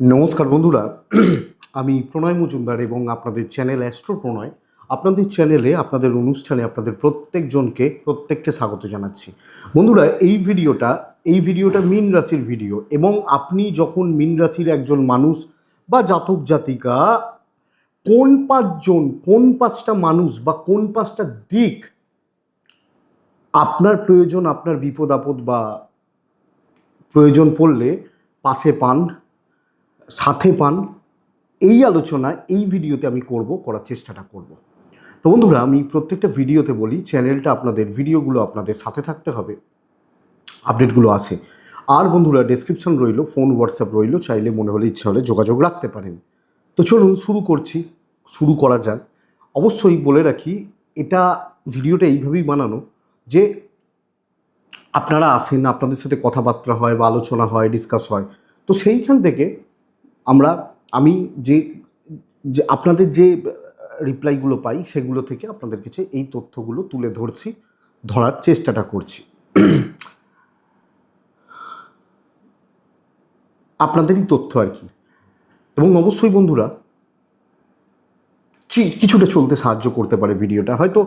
নমস্কার বন্ধুরা। আমি প্রণয় মজুমদার এবং আপনাদের চ্যানেল অ্যাস্ট্রো প্রণয় আপনাদের চ্যানেলে, আপনাদের অনুষ্ঠানে আপনাদের প্রত্যেকজনকে প্রত্যেককে স্বাগত জানাচ্ছি। বন্ধুরা, এই ভিডিওটা এই ভিডিওটা মীন রাশির ভিডিও এবং আপনি যখন মীন রাশির একজন মানুষ বা জাতক জাতিকা, কোন পাঁচজন, কোন পাঁচটা মানুষ বা কোন পাঁচটা দিক আপনার প্রয়োজন, আপনার বিপদ আপদ বা প্রয়োজন পড়লে পাশে পান সাথে পান, এই আলোচনা, এই ভিডিওতে আমি করব, করার চেষ্টাটা করব। তো বন্ধুরা, আমি প্রত্যেকটা ভিডিওতে বলি, চ্যানেলটা আপনাদের, ভিডিওগুলো আপনাদের সাথে থাকতে হবে। আপডেটগুলো আসে আর বন্ধুরা ডেসক্রিপশন রইল ফোন হোয়াটসঅ্যাপ রইল, চাইলে মনে হলে ইচ্ছা হলে যোগাযোগ রাখতে পারেন। তো চলুন শুরু করছি, শুরু করা যাক। অবশ্যই বলে রাখি, এটা, ভিডিওটা এইভাবেই বানানো যে আপনারা আসেন, আপনাদের সাথে কথাবার্তা হয় বা আলোচনা হয় ডিসকাস হয়। তো সেইখান থেকে আমরা, আমি যে আপনাদের যে রিপ্লাইগুলো পাই সেগুলো থেকে আপনাদের কাছে এই তথ্যগুলো তুলে ধরছি, ধরার চেষ্টাটা করছি। আপনাদেরই তথ্য আর কি। এবং অবশ্যই বন্ধুরা কিছুটা চলতে সাহায্য করতে পারে ভিডিওটা। হয়তো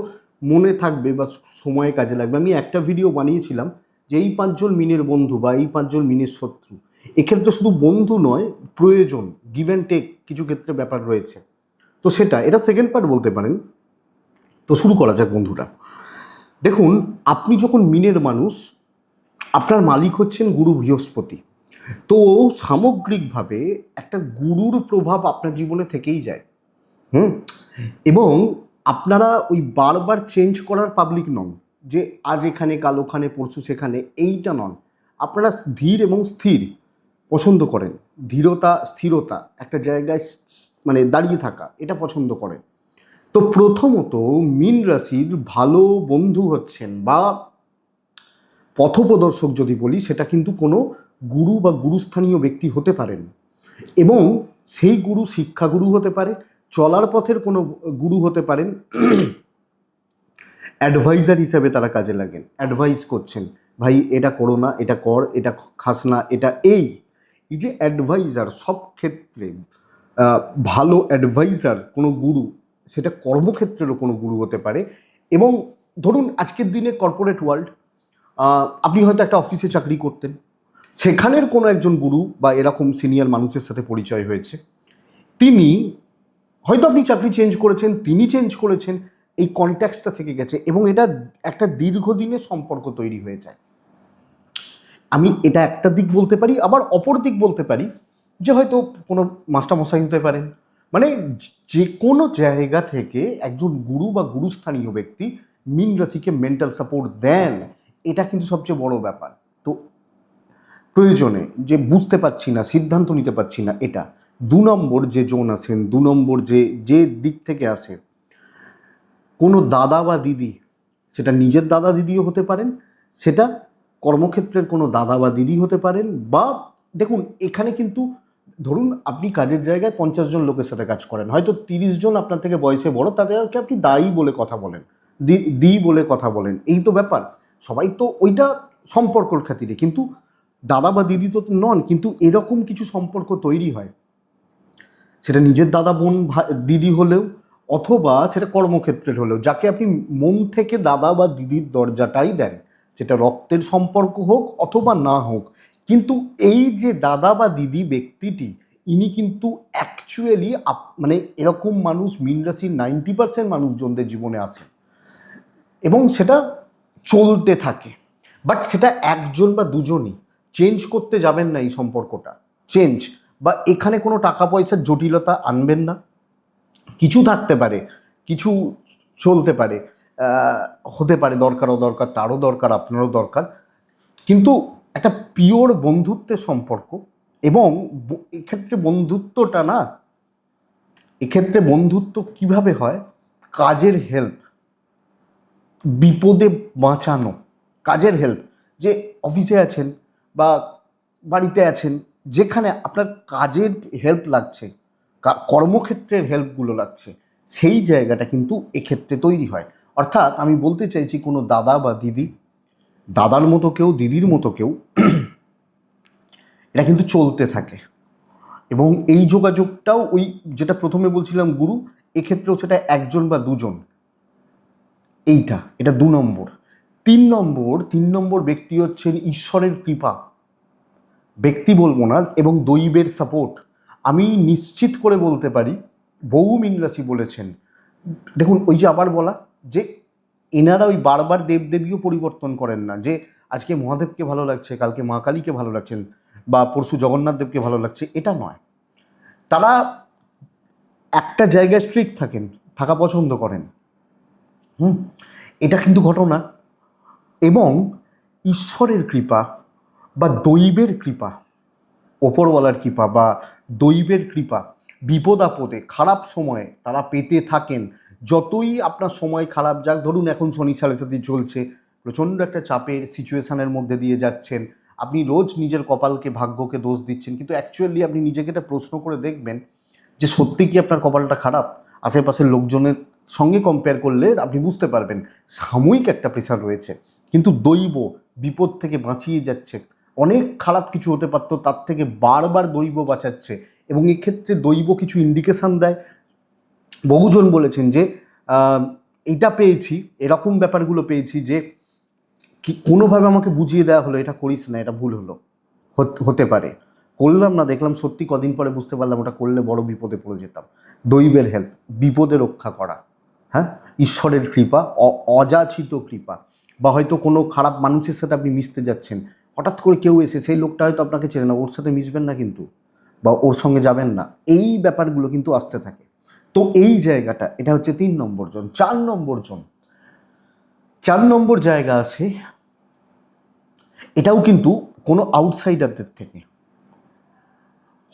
মনে থাকবে বা সময়ে কাজে লাগবে। আমি একটা ভিডিও বানিয়েছিলাম যে এই পাঁচজন মিনের বন্ধু বা এই পাঁচজন মিনের শত্রু। এক্ষেত্রে শুধু বন্ধু নয়, প্রয়োজন গিভ অ্যান্ড টেক কিছু ক্ষেত্রে ব্যাপার রয়েছে। তো সেটা, এটা সেকেন্ড পার্ট বলতে পারেন। তো শুরু করা যাক বন্ধুরা। দেখুন, আপনি যখন মিনের মানুষ, আপনার মালিক হচ্ছেন গুরু বৃহস্পতি। তো সামগ্রিকভাবে একটা গুরুর প্রভাব আপনার জীবনে থেকেই যায়। হুম? এবং আপনারা ওই বারবার চেঞ্জ করার পাবলিক নন, যে আজ এখানে, কাল ওখানে, পরশু সেখানে, এইটা নন। আপনারা ধীর এবং স্থির। পছন্দ করেন। ধীরতা, স্থিরতা, একটা জায়গায় মানে দাঁড়িয়ে থাকা, এটা পছন্দ করেন। তো প্রথমত মীন রাশির ভালো বন্ধু হচ্ছেন বা পথপ্রদর্শক যদি বলি, সেটা কিন্তু কোনো গুরু বা গুরুস্থানীয় ব্যক্তি হতে পারেন। এবং সেই গুরু শিক্ষাগুরু হতে পারে, চলার পথের কোনো গুরু হতে পারেন। অ্যাডভাইজার হিসাবে তারা কাজে লাগেন, অ্যাডভাইস করছেন, ভাই, এটা করো না, এটা কর, এটা খাস না, এটা এই। এই যে অ্যাডভাইজার সব ক্ষেত্রে ভালো অ্যাডভাইজার কোনো গুরু, সেটা কর্মক্ষেত্রেরও কোনো গুরু হতে পারে। এবং ধরুন, আজকের দিনে কর্পোরেট ওয়ার্ল্ড আপনি হয়তো একটা অফিসে চাকরি করতেন। সেখানের কোনো একজন গুরু বা এরকম সিনিয়র মানুষের সাথে পরিচয় হয়েছে। তিনি, হয়তো আপনি চাকরি চেঞ্জ করেছেন, তিনি চেঞ্জ করেছেন, এই কন্ট্যাক্টটা থেকে গেছে এবং এটা একটা দীর্ঘদিনের সম্পর্ক তৈরি হয়ে যায়। আমি এটা একটা দিক বলতে পারি, আবার অপর দিক বলতে পারি, যে হয়তো কোনো মাস্টারমশাই হতে পারেন। মানে যে কোনো জায়গা থেকে একজন গুরু বা গুরুস্থানীয় ব্যক্তি মিন রাশিকে মেন্টাল সাপোর্ট দেন, এটা কিন্তু সবচেয়ে বড় ব্যাপার। তো প্রয়োজনে যে বুঝতে পারছি না, সিদ্ধান্ত নিতে পারছি না এটা, দু নম্বর যে জোন আছেন, দু নম্বর যে যে দিক থেকে আসে কোনো দাদা বা দিদি, সেটা নিজের দাদা দিদিও হতে পারেন, সেটা কর্মক্ষেত্রের কোনো দাদা বা দিদি হতে পারেন বা দেখুন, এখানে কিন্তু ধরুন আপনি কাজের জায়গায় পঞ্চাশ জন লোকের সাথে কাজ করেন, হয়তো তিরিশ জন আপনার থেকে বয়সে বড়, তাদেরকে আপনি দায়ী বলে কথা বলেন, দি বলে কথা বলেন, এই তো ব্যাপার। সবাই তো ওইটা সম্পর্কর খাতিরে, কিন্তু দাদা বা দিদি তো নন, কিন্তু এরকম কিছু সম্পর্ক তৈরি হয়। সেটা নিজের দাদা, বোন দিদি হলেও, অথবা সেটা কর্মক্ষেত্রের হলেও, যাকে আপনি মন থেকে দাদা বা দিদির দরজাটাই দেন সেটা রক্তের সম্পর্ক হোক অথবা না হোক, কিন্তু এই যে দাদা বা দিদি ব্যক্তিটি, ইনি কিন্তু অ্যাকচুয়ালি মানে এরকম মানুষ, মিন রাশির নাইনটি পার্সেন্ট মানুষজনদের জীবনে আসে। এবং সেটা চলতে থাকে। বাট সেটা একজন বা দুজনই চেঞ্জ করতে যাবেন না এই সম্পর্কটা। চেঞ্জ বা এখানে কোনো টাকা পয়সার জটিলতা আনবেন না। কিছু থাকতে পারে, কিছু চলতে পারে। হতে পারে, দরকারও দরকার, তারও দরকার, আপনারও দরকার। কিন্তু একটা পিওর বন্ধুত্বের সম্পর্ক এবং এক্ষেত্রে বন্ধুত্বটা না, এক্ষেত্রে বন্ধুত্ব কীভাবে হয়? কাজের হেল্প বিপদে বাঁচানো। কাজের হেল্প যে অফিসে আছেন বা বাড়িতে আছেন, যেখানে আপনার কাজের হেল্প লাগছে কর্মক্ষেত্রের হেল্পগুলো লাগছে, সেই জায়গাটা কিন্তু এক্ষেত্রে তৈরি হয়। অর্থাৎ আমি বলতে চাইছি কোনো দাদা বা দিদি, দাদার মতো কেউ, দিদির মতো কেউ, এটা কিন্তু চলতে থাকে। এবং এই যোগাযোগটাও ওই যেটা প্রথমে বলছিলাম গুরু, এক্ষেত্রেও সেটা একজন বা দুজন। এইটা, এটা দু নম্বর। তিন নম্বর তিন নম্বর ব্যক্তি হচ্ছেন ঈশ্বরের কৃপা। ব্যক্তি বলব না, এবং দৈবের সাপোর্ট আমি নিশ্চিত করে বলতে পারি বহু মীন রাশি বলেছেন। দেখুন, ওই যে আবার বলা যে এনারা ওই বারবার দেবদেবীও পরিবর্তন করেন না, যে আজকে মহাদেবকে ভালো লাগছে, কালকে মা কালীকে ভালো লাগছেন বা পরশু জগন্নাথ দেবকে ভালো লাগছে, এটা নয়। তারা একটা জায়গায় স্ট্রিক থাকেন, থাকা পছন্দ করেন। হুম? এটা কিন্তু ঘটনা। এবং ঈশ্বরের কৃপা বা দৈবের কৃপা, ওপরওয়ালার কৃপা বা দৈবের কৃপা, বিপদ আপদে, খারাপ সময়ে তারা পেতে থাকেন যতই আপনার সময় খারাপ যাক, ধরুন এখন শনি সাড়ে চলছে, প্রচণ্ড একটা চাপের সিচুয়েশানের মধ্যে দিয়ে যাচ্ছেন। আপনি রোজ নিজের কপালকে, ভাগ্যকে দোষ দিচ্ছেন, কিন্তু অ্যাকচুয়ালি আপনি নিজেকে একটা প্রশ্ন করে দেখবেন যে সত্যি কি আপনার কপালটা খারাপ? আশেপাশের লোকজনের সঙ্গে কম্পেয়ার করলে আপনি বুঝতে পারবেন, সাময়িক একটা প্রেশার রয়েছে। কিন্তু দৈব বিপদ থেকে বাঁচিয়ে যাচ্ছে। অনেক খারাপ কিছু হতে পারতো, তার থেকে বারবার দৈব বাঁচাচ্ছে এবং এক্ষেত্রে দৈব কিছু ইন্ডিকেশান দেয়। বহুজন বলেছেন যে এটা পেয়েছি, এরকম ব্যাপারগুলো পেয়েছি যে, কি কোনোভাবে আমাকে বুঝিয়ে দেওয়া হলো, এটা করিস না, এটা ভুল হলো। হত- পারে। করলাম না, দেখলাম সত্যি কদিন পরে বুঝতে পারলাম, ওটা করলে বড় বিপদে পড়ে যেতাম। দৈবের হেল্প বিপদে রক্ষা করা হ্যাঁ? ঈশ্বরের কৃপা অযাচিত কৃপা। বা হয়তো কোনো খারাপ মানুষের সাথে আপনি মিশতে যাচ্ছেন, হঠাৎ করে কেউ এসে, সেই লোকটা হয়তো আপনাকে চেনে না, ওর সাথে মিশবেন না কিন্তু, বা ওর সঙ্গে যাবেন না। এই ব্যাপারগুলো কিন্তু আসতে থাকে। তো এই জায়গাটা, এটা হচ্ছে তিন নম্বর জন, চার নম্বর জন। চার নম্বর জায়গা আছে, এটাও কিন্তু কোনো আউটসাইডারদের থেকে।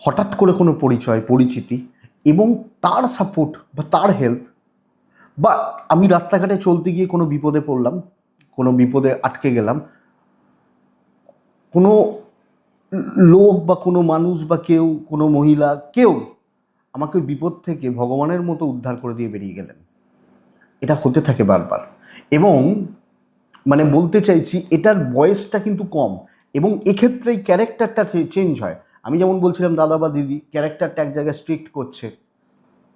হঠাৎ করে কোনো পরিচয়, পরিচিতি এবং তার সাপোর্ট বা তার হেল্প বা আমি রাস্তাঘাটে চলতে গিয়ে কোনো বিপদে পড়লাম, কোনো বিপদে আটকে গেলাম, কোনো লোক বা কোনো মানুষ বা কেউ, কোনো মহিলা, কেউ আমাকে বিপদ থেকে ভগবানের মতো উদ্ধার করে দিয়ে বেরিয়ে গেলেন। এটা হতে থাকে বারবার। এবং মানে বলতে চাইছি, এটার বয়সটা কিন্তু কম এবং এক্ষেত্রে এই ক্যারেক্টারটা চেঞ্জ হয়। আমি যেমন বলছিলাম দাদা বা দিদি, ক্যারেক্টারটা এক জায়গায় স্ট্রিক্ট করছে,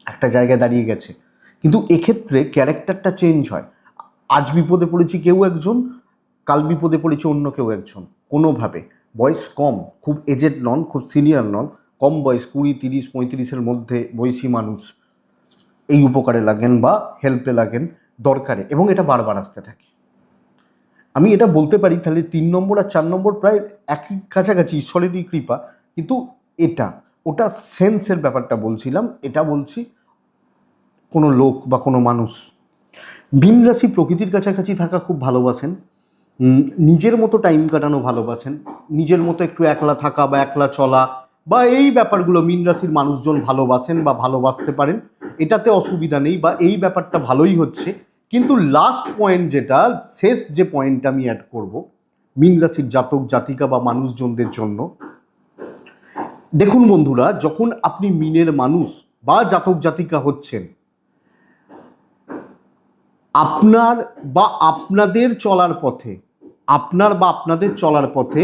একটা জায়গায় দাঁড়িয়ে গেছে। কিন্তু এক্ষেত্রে ক্যারেক্টারটা চেঞ্জ হয়। আজ বিপদে পড়েছি কেউ একজন, কাল বিপদে পড়েছে অন্য কেউ একজন, কোনোভাবে। বয়স কম, খুব এজেড নন, খুব সিনিয়র নন। কম বয়স, কুড়ি, তিরিশ, পঁয়ত্রিশের মধ্যে বয়সী মানুষ এই উপকারে লাগেন বা হেল্পে লাগেন দরকারে এবং এটা বারবার আসতে থাকে। আমি এটা বলতে পারি, তাহলে তিন নম্বর আর চার নম্বর প্রায় একই কাছাকাছি, ঈশ্বরেরই কৃপা। কিন্তু এটা, ওটা সেন্সের ব্যাপারটা বলছিলাম, এটা বলছি কোনো লোক বা কোনো মানুষ। মীন রাশি প্রকৃতির কাছাকাছি থাকা খুব ভালোবাসেন নিজের মতো টাইম কাটানো ভালোবাসেন, নিজের মতো একটু একলা থাকা বা একলা চলা বা এই ব্যাপারগুলো মিন রাশির মানুষজন ভালোবাসেন বা ভালোবাসতে পারেন, এটাতে অসুবিধা নেই বা এই ব্যাপারটা ভালোই হচ্ছে। কিন্তু লাস্ট পয়েন্ট যেটা, শেষ যে পয়েন্টটা আমি অ্যাড করব, মীন রাশির জাতক, জাতিকা বা মানুষজনদের জন্য। দেখুন বন্ধুরা, যখন আপনি মিনের মানুষ বা জাতক, জাতিকা হচ্ছেন, আপনার বা আপনাদের চলার পথে, আপনার বা আপনাদের চলার পথে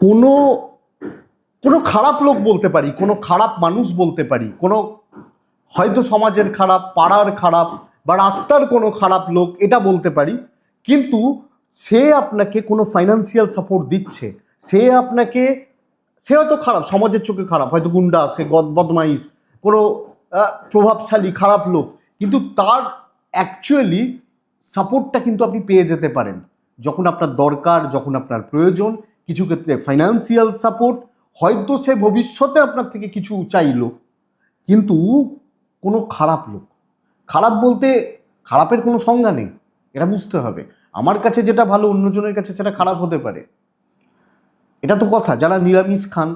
কোনো কোনো খারাপ লোক বলতে পারি, কোনো খারাপ মানুষ বলতে পারি, কোনো হয়তো সমাজের খারাপ, পাড়ার খারাপ বা রাস্তার কোনো খারাপ লোক এটা বলতে পারি, কিন্তু সে আপনাকে কোনো ফাইন্যান্সিয়াল সাপোর্ট দিচ্ছে, সে আপনাকে, সে হয়তো খারাপ, সমাজের চোখে খারাপ, হয়তো গুন্ডা, সে বদমাইশ, কোনো প্রভাবশালী, খারাপ লোক, কিন্তু তার অ্যাকচুয়ালি সাপোর্টটা কিন্তু আপনি পেয়ে যেতে পারেন। যখন আপনার দরকার, যখন আপনার প্রয়োজন, কিছু ক্ষেত্রে ফাইন্যান্সিয়াল সাপোর্ট হয়তো সে ভবিষ্যতে আপনার থেকে কিছু চাইলো, কিন্তু কোনো খারাপ লোক। খারাপ বলতে খারাপের কোনো সংজ্ঞা নেই, এটা বুঝতে হবে। আমার কাছে যেটা ভালো, অন্যজনের কাছে সেটা খারাপ হতে পারে। এটা তো কথা, যারা নিরামিষ খান,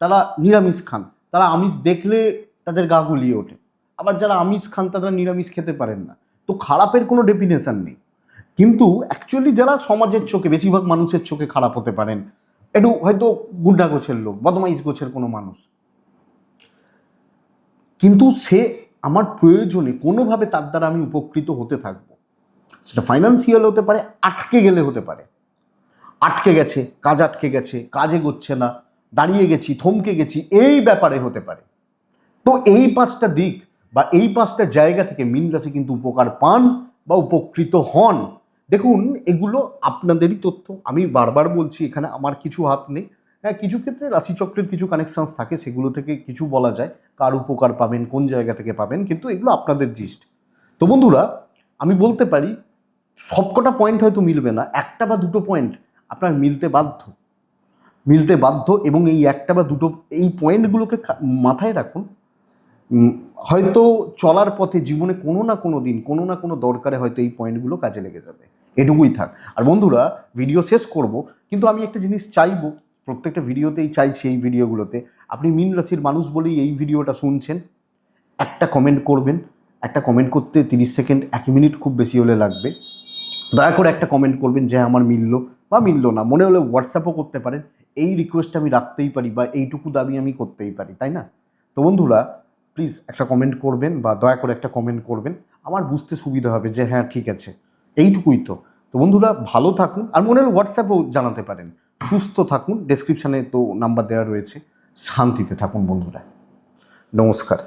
তারা নিরামিষ খান। তারা আমিষ দেখলে তাদের গা গুলিয়ে ওঠে। আবার যারা আমিষ খান, তারা নিরামিষ খেতে পারেন না। তো খারাপের কোনো ডেফিনেশন নেই। কিন্তু অ্যাকচুয়ালি যারা সমাজের চোখে, বেশিরভাগ মানুষের চোখে খারাপ হতে পারেন একটু হয়তো গুড্ডা গোছের লোক, বদমাইশ গোছের কোনো মানুষ। কিন্তু সে আমার প্রয়োজনে কোনোভাবে তার দ্বারা আমি উপকৃত হতে থাকব। সেটা ফাইন্যান্সিয়াল হতে পারে, আটকে গেলে হতে পারে। আটকে গেছে, কাজ আটকে গেছে, কাজ এগোচ্ছে না, দাঁড়িয়ে গেছি, থমকে গেছি, এই ব্যাপারে হতে পারে। তো এই পাঁচটা দিক বা এই পাঁচটা জায়গা থেকে মিন রাশি কিন্তু উপকার পান বা উপকৃত হন। দেখুন, এগুলো আপনাদেরই তথ্য। আমি বারবার বলছি, এখানে আমার কিছু হাত নেই। হ্যাঁ কিছু ক্ষেত্রে রাশিচক্রের কিছু কানেকশানস থাকে, সেগুলো থেকে কিছু বলা যায়। কার উপকার পাবেন, কোন জায়গা থেকে পাবেন, কিন্তু এগুলো আপনাদের জিস্ট তো বন্ধুরা, আমি বলতে পারি, সবকটা পয়েন্ট হয়তো মিলবে না। একটা বা দুটো পয়েন্ট আপনার মিলতে বাধ্য। মিলতে বাধ্য এবং এই একটা বা দুটো, এই পয়েন্টগুলোকে মাথায় রাখুন। হয়তো চলার পথে জীবনে কোনো না কোনো দিন, কোনো না কোনো দরকারে হয়তো এই পয়েন্টগুলো কাজে লেগে যাবে। এটুকুই থাক। আর বন্ধুরা ভিডিও শেষ করব, কিন্তু আমি একটা জিনিস চাইব, প্রত্যেকটা ভিডিওতেই চাইছি এই ভিডিওগুলোতে আপনি মিন রাশির মানুষ বলেই এই ভিডিওটা শুনছেন। একটা কমেন্ট করবেন। একটা কমেন্ট করতে তিরিশ সেকেন্ড এক মিনিট খুব বেশি হলে লাগবে। দয়া করে একটা কমেন্ট করবেন যে আমার মিলল বা মিলল না। মনে হলে হোয়াটসঅ্যাপও করতে পারেন। এই রিকোয়েস্ট আমি রাখতেই পারি বা এইটুকু দাবি আমি করতেই পারি, তাই না? তো বন্ধুরা প্লিজ একটা কমেন্ট করবেন বা দয়া করে একটা কমেন্ট করবেন। আমার বুঝতে সুবিধা হবে যে হ্যাঁ ঠিক আছে। এইটুকুই তো। তো বন্ধুরা, ভালো থাকুন। আর মনে হলে হোয়াটসঅ্যাপেও জানাতে পারেন। সুস্থ থাকুন। ডেসক্রিপশানে তো নাম্বার দেওয়া রয়েছে। শান্তিতে থাকুন বন্ধুরা। নমস্কার।